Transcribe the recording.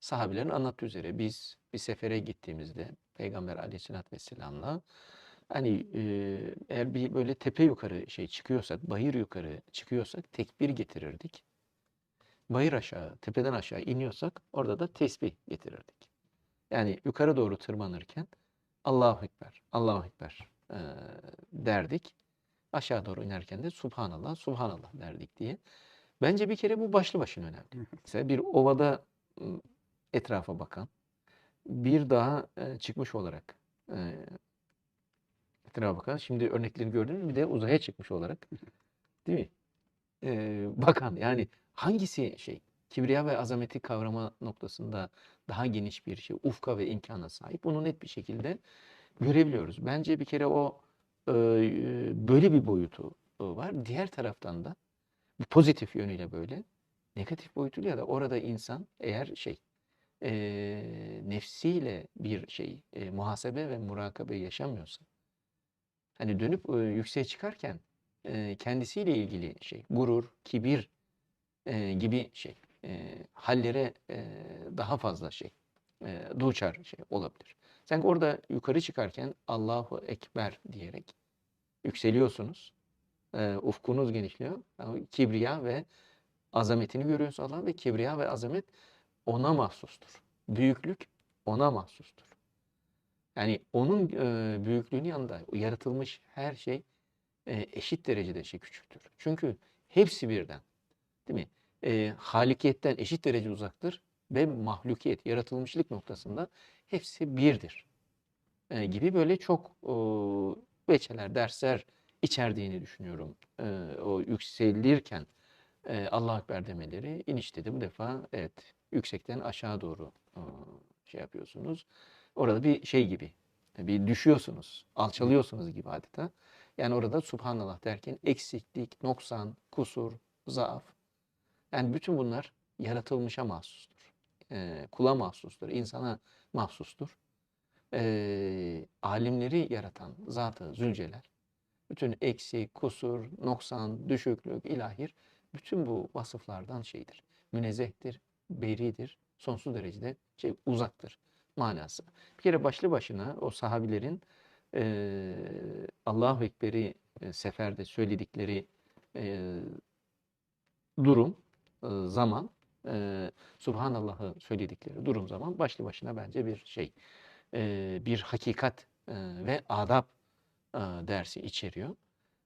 sahabilerin anlattığı üzere biz bir sefere gittiğimizde Peygamber aleyhissalatü vesselam'la hani e, eğer bir böyle tepe yukarı şey çıkıyorsak, bayır yukarı çıkıyorsak tekbir getirirdik. Bayır aşağı, tepeden aşağı iniyorsak orada da tesbih getirirdik. Yani yukarı doğru tırmanırken Allahu Ekber, Allahu Ekber e, derdik. Aşağı doğru inerken de Subhanallah, Subhanallah derdik diye. Bence bir kere bu başlı başına önemli. Mesela bir ovada ım, etrafa bakan, bir daha e, çıkmış olarak e, etrafa bakan, şimdi örneklerini gördünüz mü? Bir de uzaya çıkmış olarak, değil mi? E, bakan yani hangisi şey, kibriya ve azameti kavrama noktasında daha geniş bir şey, ufka ve imkana sahip, bunu net bir şekilde görebiliyoruz. Bence bir kere o e, böyle bir boyutu var. Diğer taraftan da bu pozitif yönüyle böyle, negatif boyutuyla da orada insan eğer şey e, nefsiyle bir şey e, muhasebe ve murakabe yaşamıyorsa, hani dönüp e, yükseğe çıkarken e, kendisiyle ilgili şey, gurur, kibir e, gibi şey e, hallere e, daha fazla şey e, duçar şey olabilir. Sanki orada yukarı çıkarken Allahu Ekber diyerek yükseliyorsunuz. E, ufkunuz genişliyor. Kibriya ve azametini görüyorsunuz Allah ve kibriya ve azamet ona mahsustur. Büyüklük ona mahsustur. Yani onun e, büyüklüğünün yanında yaratılmış her şey e, eşit derecede şey küçüktür. Çünkü hepsi birden. Değil mi? E, halikiyetten eşit derece uzaktır ve mahlukiyet, yaratılmışlık noktasında hepsi birdir. E, gibi böyle çok e, veçeler, dersler içerdiğini düşünüyorum. E, o yükselirken e, Allah Ekber demeleri inişte de bu defa evet yüksekten aşağı doğru şey yapıyorsunuz. Orada bir şey gibi bir düşüyorsunuz, alçalıyorsunuz gibi adeta. Yani orada Subhanallah derken eksiklik, noksan, kusur, zaaf. Yani bütün bunlar yaratılmışa mahsustur. E, kula mahsustur, insana mahsustur. E, alimleri yaratan Zat-ı Zülcelal, bütün eksik, kusur, noksan, düşüklük, ilahir, bütün bu vasıflardan şeydir. Münezzehtir, beridir, sonsuz derecede şey uzaktır manası. Bir kere başlı başına o sahabilerin e, Allahu Ekber'i e, seferde söyledikleri e, durum, e, zaman, e, Subhanallah'ı söyledikleri durum zaman başlı başına bence bir şey, e, bir hakikat e, ve adab e, dersi içeriyor.